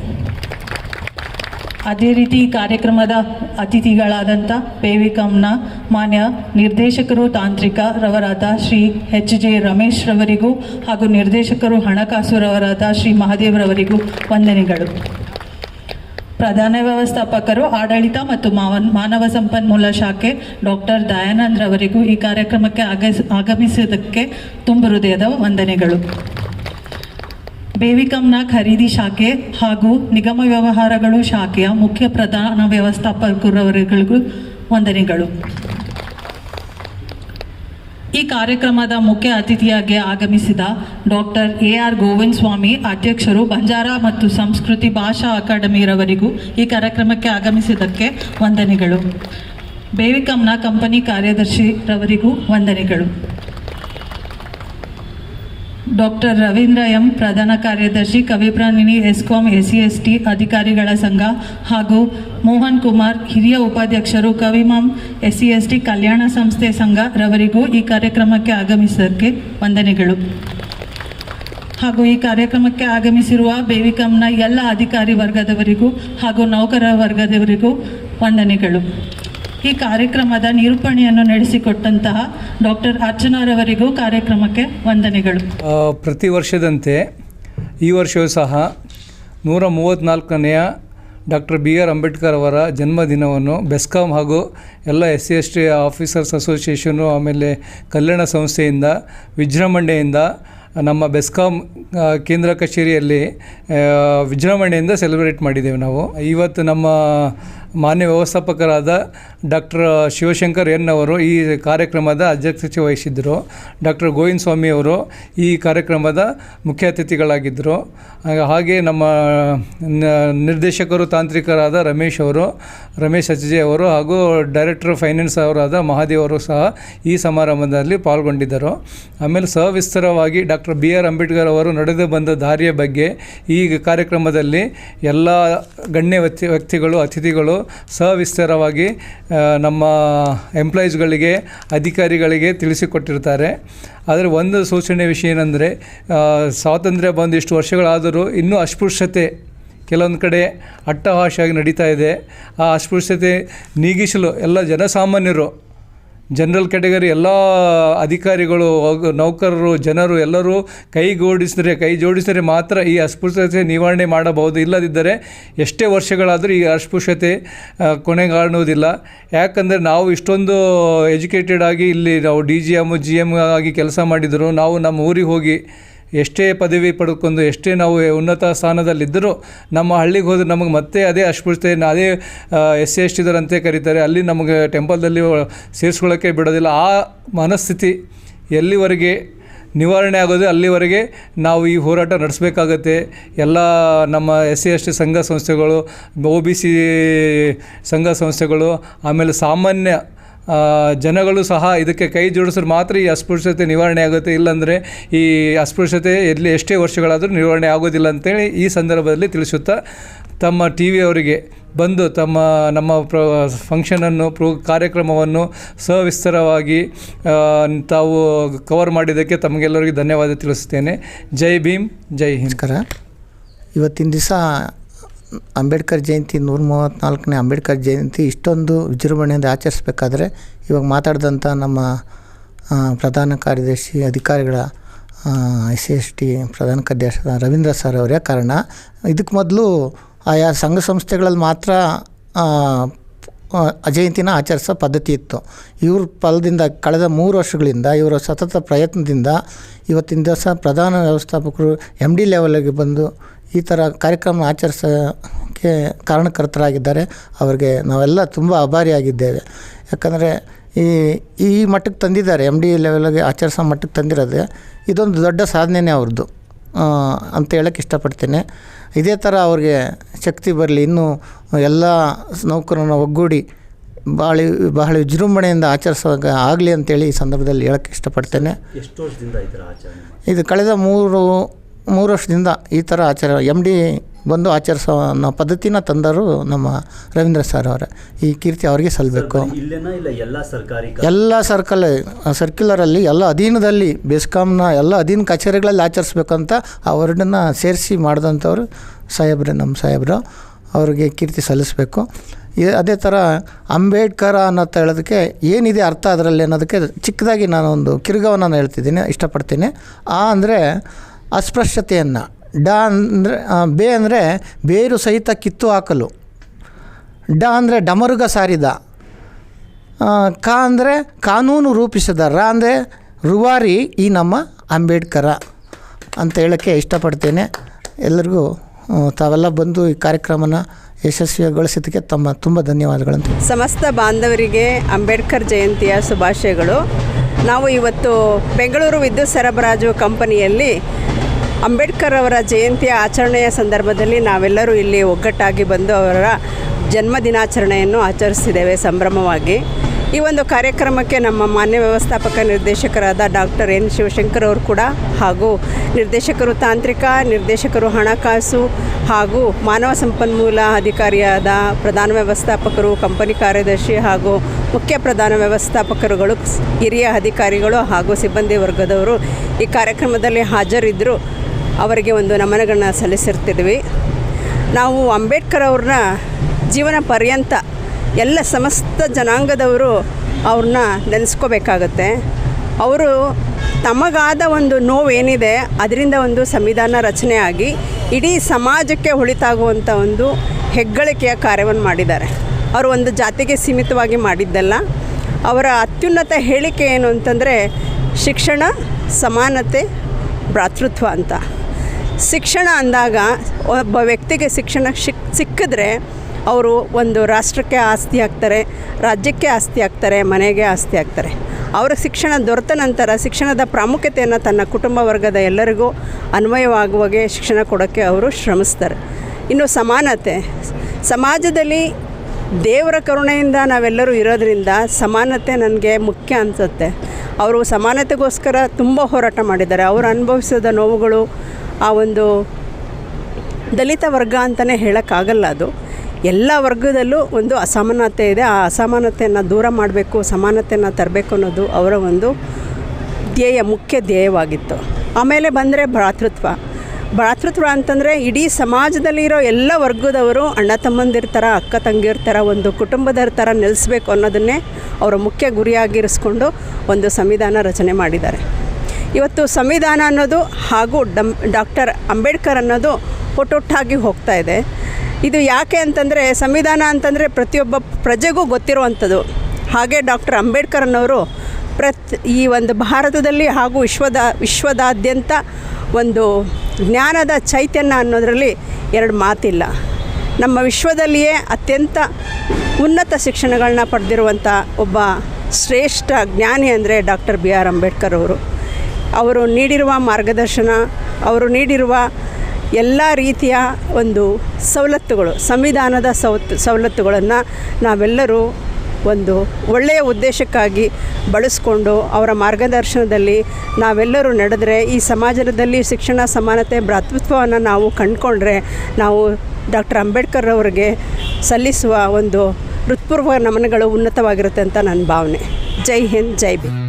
ಅದೇ ರೀತಿ ಈ ಕಾರ್ಯಕ್ರಮದ ಅತಿಥಿಗಳಾದಂಥ ಪೇವಿಕಂನ ಮಾನ್ಯ ನಿರ್ದೇಶಕರು ತಾಂತ್ರಿಕ ರವರಾದ ಶ್ರೀ ಎಚ್ ಜೆ ರಮೇಶ್ ರವರಿಗೂ ಹಾಗೂ ನಿರ್ದೇಶಕರು ಹಣಕಾಸು ರವರಾದ ಶ್ರೀ ಮಹಾದೇವ್ರವರಿಗೂ ವಂದನೆಗಳು. ಪ್ರಧಾನ ವ್ಯವಸ್ಥಾಪಕರು, ಆಡಳಿತ ಮತ್ತು ಮಾನವ ಸಂಪನ್ಮೂಲ ಶಾಖೆ ಡಾಕ್ಟರ್ ದಯಾನಂದ್ ರವರಿಗೂ ಈ ಕಾರ್ಯಕ್ರಮಕ್ಕೆ ಆಗಮಿಸಿದ್ದಕ್ಕೆ ತುಂಬ ಹೃದಯದ ವಂದನೆಗಳು. ಬೇವಿಕಂನ ಖರೀದಿ ಶಾಖೆ ಹಾಗೂ ನಿಗಮ ವ್ಯವಹಾರಗಳು ಶಾಖೆಯ ಮುಖ್ಯ ಪ್ರಧಾನ ವ್ಯವಸ್ಥಾಪಕರವರಿಗಳಿಗೂ ವಂದನೆಗಳು. ಈ ಕಾರ್ಯಕ್ರಮದ ಮುಖ್ಯ ಅತಿಥಿಯಾಗಿ ಆಗಮಿಸಿದ doctor A R Govinda Swamy ಅಧ್ಯಕ್ಷರು ಬಂಜಾರ ಮತ್ತು ಸಂಸ್ಕೃತಿ ಭಾಷಾ ಅಕಾಡೆಮಿರವರಿಗೂ ಈ ಕಾರ್ಯಕ್ರಮಕ್ಕೆ ಆಗಮಿಸಿದ್ದಕ್ಕೆ ವಂದನೆಗಳು. ಬೇವಿಕಂನ ಕಂಪನಿ ಕಾರ್ಯದರ್ಶಿರವರಿಗೂ ವಂದನೆಗಳು. ಡಾಕ್ಟರ್ ರವೀಂದ್ರ ಎಂ ಪ್ರಧಾನ ಕಾರ್ಯದರ್ಶಿ, ಕವಿಪ್ರಾಣಿನಿ, ESCOM S C S T ಅಧಿಕಾರಿಗಳ ಸಂಘ ಹಾಗೂ ಮೋಹನ್ ಕುಮಾರ್, ಹಿರಿಯ ಉಪಾಧ್ಯಕ್ಷರು ಕವಿಮಾಮ್ ಎಸ್ ಸಿ ಎಸ್ ಟಿ ಕಲ್ಯಾಣ ಸಂಸ್ಥೆ ಸಂಘ ರವರಿಗೂ ಈ ಕಾರ್ಯಕ್ರಮಕ್ಕೆ ಆಗಮಿಸೋಕ್ಕೆ ವಂದನೆಗಳು. ಹಾಗೂ ಈ ಕಾರ್ಯಕ್ರಮಕ್ಕೆ ಆಗಮಿಸಿರುವ ಬೇವಿಕಂನ ಎಲ್ಲ ಅಧಿಕಾರಿ ವರ್ಗದವರಿಗೂ ಹಾಗೂ ನೌಕರ ವರ್ಗದವರಿಗೂ ವಂದನೆಗಳು. ಈ ಕಾರ್ಯಕ್ರಮದ ನಿರೂಪಣೆಯನ್ನು ನಡೆಸಿಕೊಟ್ಟಂತಹ ಡಾಕ್ಟರ್ ಅರ್ಚನಾರವರಿಗೂ ಕಾರ್ಯಕ್ರಮಕ್ಕೆ ವಂದನೆಗಳು. ಪ್ರತಿ ವರ್ಷದಂತೆ ಈ ವರ್ಷವೂ ಸಹ ನೂರ ಮೂವತ್ತ್ನಾಲ್ಕನೆಯ ಡಾಕ್ಟರ್ ಬಿ ಆರ್ ಅಂಬೇಡ್ಕರ್ ಅವರ ಜನ್ಮದಿನವನ್ನು ಬೆಸ್ಕಾಂ ಹಾಗೂ ಎಲ್ಲ S C S T officers association, ಆಮೇಲೆ ಕಲ್ಯಾಣ ಸಂಸ್ಥೆಯಿಂದ, ವಿಜೃಂಭಣೆಯಿಂದ, ನಮ್ಮ ಬೆಸ್ಕಾಂ ಕೇಂದ್ರ ಕಚೇರಿಯಲ್ಲಿ ವಿಜೃಂಭಣೆಯಿಂದ ಸೆಲೆಬ್ರೇಟ್ ಮಾಡಿದ್ದೇವೆ ನಾವು. ಇವತ್ತು ನಮ್ಮ ಮಾನ್ಯ ವ್ಯವಸ್ಥಾಪಕರಾದ ಡಾಕ್ಟರ್ ಶಿವಶಂಕರ್ ಎನ್ ಅವರು ಈ ಕಾರ್ಯಕ್ರಮದ ಅಧ್ಯಕ್ಷತೆ ವಹಿಸಿದ್ದರು. ಡಾಕ್ಟರ್ ಗೋವಿಂದ ಸ್ವಾಮಿ ಅವರು ಈ ಕಾರ್ಯಕ್ರಮದ ಮುಖ್ಯ ಅತಿಥಿಗಳಾಗಿದ್ದರು. ಹಾಗೆ ನಮ್ಮ ನಿರ್ದೇಶಕರು, ತಾಂತ್ರಿಕರಾದ ರಮೇಶ್ ಅವರು, ರಮೇಶ್ ಅಜ್ಜೆ ಅವರು ಹಾಗೂ ಡೈರೆಕ್ಟರ್ ಫೈನಾನ್ಸ್ ಅವರಾದ ಮಹಾದೇವ್ ಅವರು ಸಹ ಈ ಸಮಾರಂಭದಲ್ಲಿ ಪಾಲ್ಗೊಂಡಿದ್ದರು. ಆಮೇಲೆ ಸವಿಸ್ತರವಾಗಿ ಡಾಕ್ಟರ್ ಬಿ ಆರ್ ಅಂಬೇಡ್ಕರ್ ಅವರು ನಡೆದು ಬಂದ ದಾರಿಯ ಬಗ್ಗೆ ಈ ಕಾರ್ಯಕ್ರಮದಲ್ಲಿ ಎಲ್ಲ ಗಣ್ಯ ವ್ಯಕ್ತಿ, ವ್ಯಕ್ತಿಗಳು, ಅತಿಥಿಗಳು ಸವಿಸ್ತಾರವಾಗಿ ನಮ್ಮ ಎಂಪ್ಲಾಯೀಸ್ಗಳಿಗೆ, ಅಧಿಕಾರಿಗಳಿಗೆ ತಿಳಿಸಿಕೊಟ್ಟಿರ್ತಾರೆ. ಆದರೆ ಒಂದು ಸೂಚನೆ ವಿಷಯ ಏನಂದರೆ ಸ್ವಾತಂತ್ರ್ಯ ಬಂದು ಇಷ್ಟು ವರ್ಷಗಳಾದರೂ ಇನ್ನೂ ಅಸ್ಪೃಶ್ಯತೆ ಕೆಲವೊಂದು ಕಡೆ ಅಟ್ಟಹಾಸಿಯಾಗಿ ನಡೀತಾ ಇದೆ. ಆ ಅಸ್ಪೃಶ್ಯತೆ ನೀಗಿಸಲು ಎಲ್ಲ ಜನಸಾಮಾನ್ಯರು ಜನರಲ್ ಕ್ಯಾಟಗರಿ ಎಲ್ಲ ಅಧಿಕಾರಿಗಳು ನೌಕರರು, ಜನರು ಎಲ್ಲರೂ ಕೈಗೂಡಿಸಿದರೆ ಕೈ ಜೋಡಿಸಿದರೆ ಮಾತ್ರ ಈ ಅಸ್ಪೃಶ್ಯತೆ ನಿವಾರಣೆ ಮಾಡಬಹುದು. ಇಲ್ಲದಿದ್ದರೆ ಎಷ್ಟೇ ವರ್ಷಗಳಾದರೂ ಈ ಅಸ್ಪೃಶ್ಯತೆ ಕೊನೆಗಾಣುವುದಿಲ್ಲ. ಯಾಕಂದರೆ ನಾವು ಇಷ್ಟೊಂದು ಎಜುಕೇಟೆಡ್ ಆಗಿ ಇಲ್ಲಿ ನಾವು D G M G M ಆಗಿ ಕೆಲಸ ಮಾಡಿದರು. ನಾವು ನಮ್ಮ ಊರಿಗೆ ಹೋಗಿ ಎಷ್ಟೇ ಪದವಿ ಪಡ್ಕೊಂಡು ಎಷ್ಟೇ ನಾವು ಉನ್ನತ ಸ್ಥಾನದಲ್ಲಿದ್ದರೂ ನಮ್ಮ ಹಳ್ಳಿಗೆ ಹೋದ್ರೆ ನಮಗೆ ಮತ್ತೆ ಅದೇ ಅಸ್ಪೃಶ್ಯತೆ ಅದೇ ಎಸ್ ಸಿ ಎಸ್ ಟಿದರಂತೆ ಕರೀತಾರೆ. ಅಲ್ಲಿ ನಮಗೆ ಟೆಂಪಲ್ದಲ್ಲಿ ಸೇರಿಸ್ಕೊಳ್ಳೋಕ್ಕೆ ಬಿಡೋದಿಲ್ಲ. ಆ ಮನಸ್ಥಿತಿ ಎಲ್ಲಿವರೆಗೆ ನಿವಾರಣೆ ಆಗೋದು, ಅಲ್ಲಿವರೆಗೆ ನಾವು ಈ ಹೋರಾಟ ನಡೆಸಬೇಕಾಗತ್ತೆ. ಎಲ್ಲ ನಮ್ಮ ಎಸ್ ಸಿ ಎಸ್ ಟಿ ಸಂಘ ಸಂಸ್ಥೆಗಳು, ಒ ಬಿ ಸಿ ಸಂಘ ಸಂಸ್ಥೆಗಳು, ಆಮೇಲೆ ಸಾಮಾನ್ಯ ಜನಗಳು ಸಹ ಇದಕ್ಕೆ ಕೈ ಜೋಡಿಸಿದ್ರೆ ಮಾತ್ರ ಈ ಅಸ್ಪೃಶ್ಯತೆ ನಿವಾರಣೆ ಆಗುತ್ತೆ. ಇಲ್ಲಾಂದರೆ ಈ ಅಸ್ಪೃಶ್ಯತೆ ಎಲ್ಲಿ ಎಷ್ಟೇ ವರ್ಷಗಳಾದರೂ ನಿವಾರಣೆ ಆಗೋದಿಲ್ಲ ಅಂತೇಳಿ ಈ ಸಂದರ್ಭದಲ್ಲಿ ತಿಳಿಸುತ್ತಾ ತಮ್ಮ ಟಿ ವಿಯವರಿಗೆ ಬಂದು ತಮ್ಮ, ನಮ್ಮ ಪ್ರ, ಫಂಕ್ಷನನ್ನು, ಪ್ರೋ, ಕಾರ್ಯಕ್ರಮವನ್ನು ಸವಿಸ್ತಾರವಾಗಿ ತಾವು ಕವರ್ ಮಾಡಿದ್ದಕ್ಕೆ ತಮಗೆಲ್ಲರಿಗೂ ಧನ್ಯವಾದ ತಿಳಿಸುತ್ತೇನೆ. ಜೈ ಭೀಮ್, ಜೈ ಹಿಂದ್ಕರ ಇವತ್ತಿನ ದಿವಸ ಅಂಬೇಡ್ಕರ್ ಜಯಂತಿ ನೂರ ಮೂವತ್ತ್ನಾಲ್ಕನೇ ಅಂಬೇಡ್ಕರ್ ಜಯಂತಿ ಇಷ್ಟೊಂದು ವಿಜೃಂಭಣೆಯಿಂದ ಆಚರಿಸ್ಬೇಕಾದ್ರೆ ಇವಾಗ ಮಾತಾಡಿದಂಥ ನಮ್ಮ ಪ್ರಧಾನ ಕಾರ್ಯದರ್ಶಿ, ಅಧಿಕಾರಿಗಳ ಎಸ್ ಸಿ ಎಸ್ ಟಿ ಪ್ರಧಾನ ಕಾರ್ಯದರ್ಶಿ ರವೀಂದ್ರ ಸರ್ ಅವರೇ ಕಾರಣ. ಇದಕ್ಕೆ ಮೊದಲು ಆಯಾ ಸಂಘ ಸಂಸ್ಥೆಗಳಲ್ಲಿ ಮಾತ್ರ ಜಯಂತಿನ ಆಚರಿಸೋ ಪದ್ಧತಿ ಇತ್ತು. ಇವ್ರ ಫಲದಿಂದ ಕಳೆದ ಮೂರು ವರ್ಷಗಳಿಂದ, ಇವರ ಸತತ ಪ್ರಯತ್ನದಿಂದ ಇವತ್ತಿನ ದಿವಸ ಪ್ರಧಾನ ವ್ಯವಸ್ಥಾಪಕರು ಎಂ ಡಿ ಲೆವೆಲ್ಗೆ ಬಂದು ಈ ಥರ ಕಾರ್ಯಕ್ರಮ ಆಚರಿಸೋಕ್ಕೆ ಕಾರಣಕರ್ತರಾಗಿದ್ದಾರೆ. ಅವರಿಗೆ ನಾವೆಲ್ಲ ತುಂಬ ಆಭಾರಿಯಾಗಿದ್ದೇವೆ ಯಾಕಂದರೆ ಈ ಈ ಮಟ್ಟಕ್ಕೆ ತಂದಿದ್ದಾರೆ ಎಂ ಡಿ ಲೆವೆಲ್ಗೆ ಆಚರಿಸೋ ಮಟ್ಟಕ್ಕೆ ತಂದಿರೋದೆ ಇದೊಂದು ದೊಡ್ಡ ಸಾಧನೆನೇ ಅವ್ರದ್ದು. ಅಂತ ಹೇಳಕ್ಕೆ ಇಷ್ಟಪಡ್ತೇನೆ. ಇದೇ ಥರ ಅವ್ರಿಗೆ ಶಕ್ತಿ ಬರಲಿ ಇನ್ನೂ ಎಲ್ಲ ನೌಕರನ ಒಗ್ಗೂಡಿ ಭಾಳ ಬಹಳ ವಿಜೃಂಭಣೆಯಿಂದ ಆಚರಿಸುವಾಗ ಆಗಲಿ ಅಂತೇಳಿ ಈ ಸಂದರ್ಭದಲ್ಲಿ ಹೇಳಕ್ಕೆ ಇಷ್ಟಪಡ್ತೇನೆ. ಇದು ಕಳೆದ ಮೂರು ಮೂರು ವರ್ಷದಿಂದ ಈ ಥರ ಆಚಾರ ಎಂ ಡಿ ಬಂದು ಆಚರಿಸೋ ಅನ್ನೋ ಪದ್ಧತಿನ ತಂದರು ನಮ್ಮ ರವೀಂದ್ರ ಸರ್ ಅವರೇ. ಈ ಕೀರ್ತಿ ಅವರಿಗೆ ಸಲ್ಲಬೇಕು ಎಲ್ಲ ಸರ್ಕಾರಿ ಎಲ್ಲ ಸರ್ಕಲ್ ಸರ್ಕ್ಯುಲರಲ್ಲಿ ಎಲ್ಲ ಅಧೀನದಲ್ಲಿ ಬೆಸ್ಕಾಮ್ನ ಎಲ್ಲ ಅಧೀನ ಕಚೇರಿಗಳಲ್ಲಿ ಆಚರಿಸ್ಬೇಕಂತ ಆ ವರ್ಡನ್ನ ಸೇರಿಸಿ ಮಾಡಿದಂಥವ್ರು ಸಾಹೇಬ್ರೆ ನಮ್ಮ ಸಾಹೇಬ್ರು. ಅವ್ರಿಗೆ ಕೀರ್ತಿ ಸಲ್ಲಿಸಬೇಕು. ಅದೇ ಥರ ಅಂಬೇಡ್ಕರ್ ಅನ್ನೋದು ಹೇಳೋದಕ್ಕೆ ಏನಿದೆ ಅರ್ಥ ಅದರಲ್ಲಿ ಅನ್ನೋದಕ್ಕೆ ಚಿಕ್ಕದಾಗಿ ನಾನು ಒಂದು ಕಿರುಗವನ್ನು ಹೇಳ್ತಿದ್ದೀನಿ ಇಷ್ಟಪಡ್ತೀನಿ. ಆ ಅಂದರೆ ಅಸ್ಪೃಶ್ಯತೆಯನ್ನು. ಡ ಅಂದರೆ ಬೇ ಅಂದರೆ ಬೇರು ಸಹಿತ ಕಿತ್ತು ಹಾಕಲು. ಡ ಅಂದರೆ ಡಮರುಗ ಸಾರಿದ. ಕ ಅಂದರೆ ಕಾನೂನು ರೂಪಿಸಿದ. ರ ಅಂದರೆ ರುವಾರಿ ಈ ನಮ್ಮ ಅಂಬೇಡ್ಕರ ಅಂತ ಹೇಳೋಕ್ಕೆ ಇಷ್ಟಪಡ್ತೇನೆ. ಎಲ್ಲರಿಗೂ ತಾವೆಲ್ಲ ಬಂದು ಈ ಕಾರ್ಯಕ್ರಮನ ಯಶಸ್ವಿಗೊಳಿಸಿದ್ದಕ್ಕೆ ತಮ್ಮ ತುಂಬ ಧನ್ಯವಾದಗಳಂತ ಸಮಸ್ತ ಬಾಂಧವರಿಗೆ ಅಂಬೇಡ್ಕರ್ ಜಯಂತಿಯ ಶುಭಾಶಯಗಳು. ನಾವು ಇವತ್ತು ಬೆಂಗಳೂರು ವಿದ್ಯುತ್ ಸರಬರಾಜು ಕಂಪನಿಯಲ್ಲಿ ಅಂಬೇಡ್ಕರ್ ಅವರ ಜಯಂತಿಯ ಆಚರಣೆಯ ಸಂದರ್ಭದಲ್ಲಿ ನಾವೆಲ್ಲರೂ ಇಲ್ಲಿ ಒಗ್ಗಟ್ಟಾಗಿ ಬಂದು ಅವರ ಜನ್ಮ ದಿನಾಚರಣೆಯನ್ನು ಆಚರಿಸಿದ್ದೇವೆ ಸಂಭ್ರಮವಾಗಿ. ಈ ಒಂದು ಕಾರ್ಯಕ್ರಮಕ್ಕೆ ನಮ್ಮ ಮಾನ್ಯ ವ್ಯವಸ್ಥಾಪಕ ನಿರ್ದೇಶಕರಾದ ಡಾಕ್ಟರ್ ಎನ್ ಶಿವಶಂಕರ್ ಅವರು ಕೂಡ ಹಾಗೂ ನಿರ್ದೇಶಕರು ತಾಂತ್ರಿಕ, ನಿರ್ದೇಶಕರು ಹಣಕಾಸು ಹಾಗೂ ಮಾನವ ಸಂಪನ್ಮೂಲ ಅಧಿಕಾರಿಯಾದ ಪ್ರಧಾನ ವ್ಯವಸ್ಥಾಪಕರು, ಕಂಪನಿ ಕಾರ್ಯದರ್ಶಿ ಹಾಗೂ ಮುಖ್ಯ ಪ್ರಧಾನ ವ್ಯವಸ್ಥಾಪಕರುಗಳು, ಹಿರಿಯ ಅಧಿಕಾರಿಗಳು ಹಾಗೂ ಸಿಬ್ಬಂದಿ ವರ್ಗದವರು ಈ ಕಾರ್ಯಕ್ರಮದಲ್ಲಿ ಹಾಜರಿದ್ದರು. ಅವರಿಗೆ ಒಂದು ನಮನಗಳನ್ನ ಸಲ್ಲಿಸಿರ್ತಿದ್ವಿ. ನಾವು ಅಂಬೇಡ್ಕರ್ ಅವ್ರನ್ನ ಜೀವನ ಪರ್ಯಂತ ಎಲ್ಲ ಸಮಸ್ತ ಜನಾಂಗದವರು ಅವ್ರನ್ನ ನೆನೆಸ್ಕೋಬೇಕಾಗತ್ತೆ. ಅವರು ತಮಗಾದ ಒಂದು ನೋವೇನಿದೆ, ಅದರಿಂದ ಒಂದು ಸಂವಿಧಾನ ರಚನೆ ಆಗಿ ಇಡೀ ಸಮಾಜಕ್ಕೆ ಒಳಿತಾಗುವಂಥ ಒಂದು ಹೆಗ್ಗಳಿಕೆಯ ಕಾರ್ಯವನ್ನು ಮಾಡಿದ್ದಾರೆ. ಅವರು ಒಂದು ಜಾತಿಗೆ ಸೀಮಿತವಾಗಿ ಮಾಡಿದ್ದಲ್ಲ. ಅವರ ಅತ್ಯುನ್ನತ ಹೇಳಿಕೆ ಏನು ಅಂತಂದರೆ, ಶಿಕ್ಷಣ, ಸಮಾನತೆ, ಭ್ರಾತೃತ್ವ ಅಂತ. ಶಿಕ್ಷಣ ಅಂದಾಗ ಒಬ್ಬ ವ್ಯಕ್ತಿಗೆ ಶಿಕ್ಷಣ ಸಿಕ್ ಸಿಕ್ಕಿದ್ರೆ ಅವರು ಒಂದು ರಾಷ್ಟ್ರಕ್ಕೆ ಆಸ್ತಿ ಆಗ್ತಾರೆ ರಾಜ್ಯಕ್ಕೆ ಆಸ್ತಿ ಆಗ್ತಾರೆ ಮನೆಗೆ ಆಸ್ತಿ ಆಗ್ತಾರೆ ಅವರ ಶಿಕ್ಷಣ ದೊರೆತ ನಂತರ ಶಿಕ್ಷಣದ ಪ್ರಾಮುಖ್ಯತೆಯನ್ನು ತನ್ನ ಕುಟುಂಬ ವರ್ಗದ ಎಲ್ಲರಿಗೂ ಅನ್ವಯವಾಗುವಾಗೆ ಶಿಕ್ಷಣ ಕೊಡೋಕ್ಕೆ ಅವರು ಶ್ರಮಿಸ್ತಾರೆ. ಇನ್ನು ಸಮಾನತೆ, ಸಮಾಜದಲ್ಲಿ ದೇವರ ಕರುಣೆಯಿಂದ ನಾವೆಲ್ಲರೂ ಇರೋದರಿಂದ ಸಮಾನತೆ ನನಗೆ ಮುಖ್ಯ ಅನಿಸುತ್ತೆ. ಅವರು ಸಮಾನತೆಗೋಸ್ಕರ ತುಂಬ ಹೋರಾಟ ಮಾಡಿದ್ದಾರೆ. ಅವರು ಅನುಭವಿಸಿದ ನೋವುಗಳು ಆ ಒಂದು ದಲಿತ ವರ್ಗ ಅಂತಲೇ ಹೇಳೋಕ್ಕಾಗಲ್ಲ ಅದು. ಎಲ್ಲ ವರ್ಗದಲ್ಲೂ ಒಂದು ಅಸಮಾನತೆ ಇದೆ. ಆ ಅಸಮಾನತೆಯನ್ನು ದೂರ ಮಾಡಬೇಕು ಸಮಾನತೆಯನ್ನು ತರಬೇಕು ಅನ್ನೋದು ಅವರ ಒಂದು ಧ್ಯೇಯ, ಮುಖ್ಯ ಧ್ಯೇಯವಾಗಿತ್ತು. ಆಮೇಲೆ ಬಂದರೆ ಭ್ರಾತೃತ್ವ. ಭ್ರಾತೃತ್ವ ಅಂತಂದರೆ ಇಡೀ ಸಮಾಜದಲ್ಲಿರೋ ಎಲ್ಲ ವರ್ಗದವರು ಅಣ್ಣ ತಮ್ಮಂದಿರ ಥರ ಅಕ್ಕ ತಂಗಿಯರ ಥರ ಒಂದು ಕುಟುಂಬದರ ಥರ ನೆಲೆಸ್ಬೇಕು ಅನ್ನೋದನ್ನೇ ಅವರ ಮುಖ್ಯ ಗುರಿಯಾಗಿರಿಸ್ಕೊಂಡು ಒಂದು ಸಂವಿಧಾನ ರಚನೆ ಮಾಡಿದ್ದಾರೆ. ಇವತ್ತು ಸಂವಿಧಾನ ಅನ್ನೋದು ಹಾಗೂ ಡಾಕ್ಟರ್ ಅಂಬೇಡ್ಕರ್ ಅನ್ನೋದು ಒಟ್ಟೊಟ್ಟಾಗಿ ಹೋಗ್ತಾ ಇದೆ. ಇದು ಯಾಕೆ ಅಂತಂದರೆ ಸಂವಿಧಾನ ಅಂತಂದರೆ ಪ್ರತಿಯೊಬ್ಬ ಪ್ರಜೆಗೂ ಗೊತ್ತಿರುವಂಥದ್ದು. ಹಾಗೆ ಡಾಕ್ಟರ್ ಅಂಬೇಡ್ಕರ್ ಅನ್ನೋರು ಪ್ರತ್ ಈ ಒಂದು ಭಾರತದಲ್ಲಿ ಹಾಗೂ ವಿಶ್ವದ ವಿಶ್ವದಾದ್ಯಂತ ಒಂದು ಜ್ಞಾನದ ಚೈತನ್ಯ ಅನ್ನೋದರಲ್ಲಿ ಎರಡು ಮಾತಿಲ್ಲ. ನಮ್ಮ ವಿಶ್ವದಲ್ಲಿಯೇ ಅತ್ಯಂತ ಉನ್ನತ ಶಿಕ್ಷಣಗಳನ್ನ ಪಡೆದಿರುವಂಥ ಒಬ್ಬ ಶ್ರೇಷ್ಠ ಜ್ಞಾನಿ ಅಂದರೆ ಡಾಕ್ಟರ್ ಬಿ ಆರ್ ಅಂಬೇಡ್ಕರ್ ಅವರು. ಅವರು ನೀಡಿರುವ ಮಾರ್ಗದರ್ಶನ, ಅವರು ನೀಡಿರುವ ಎಲ್ಲ ರೀತಿಯ ಒಂದು ಸವಲತ್ತುಗಳು, ಸಂವಿಧಾನದ ಸವತ್, ಸವಲತ್ತುಗಳನ್ನು ನಾವೆಲ್ಲರೂ ಒಂದು ಒಳ್ಳೆಯ ಉದ್ದೇಶಕ್ಕಾಗಿ ಬಳಸ್ಕೊಂಡು ಅವರ ಮಾರ್ಗದರ್ಶನದಲ್ಲಿ ನಾವೆಲ್ಲರೂ ನಡೆದರೆ, ಈ ಸಮಾಜದಲ್ಲಿ ಶಿಕ್ಷಣ ಸಮಾನತೆ ಭ್ರಾತೃತ್ವವನ್ನು ನಾವು ಕಂಡುಕೊಂಡ್ರೆ ನಾವು ಡಾಕ್ಟರ್ ಅಂಬೇಡ್ಕರ್ ಅವರಿಗೆ ಸಲ್ಲಿಸುವ ಒಂದು ಹೃತ್ಪೂರ್ವ ನಮನಗಳು ಉನ್ನತವಾಗಿರುತ್ತೆ ಅಂತ ನನ್ನ ಭಾವನೆ. ಜೈ ಹಿಂದ್, ಜೈ ಬಿ